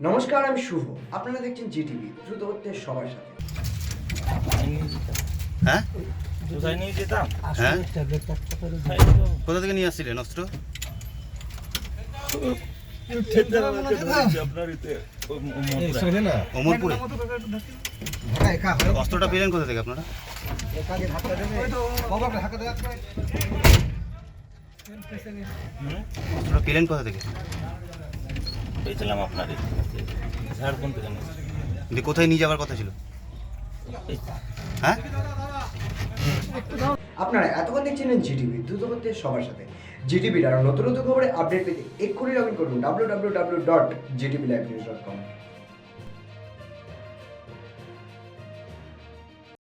নমস্কার আমি শুভ। আপনারা দেখছেন জিটিভি দ্রুত হচ্ছে সবার সাথে। হ্যাঁ? হ্যাঁ? কোথা থেকে নিয়ে আসছিলেন অস্ত্র। অমরপুরে। অস্ত্রটা পেলেন কোথা থেকে আপনারা? অস্ত্রটা পেলেন কোথা থেকে? পেয়েছিলাম আপনার ঝাড়খণ্ড থেকে নিয়ে কোথায় নিয়ে যাওয়ার কথা ছিল? হ্যাঁ? আপনারা এতক্ষণ দেখছিলেন জিটিভি দ্রুত করতে সবার সাথে। জিটিভির আরও নতুন নতুন খবরে আপডেট পেতে এক্ষুনি লগ ইন করুন W W W dot zee TV live news dot com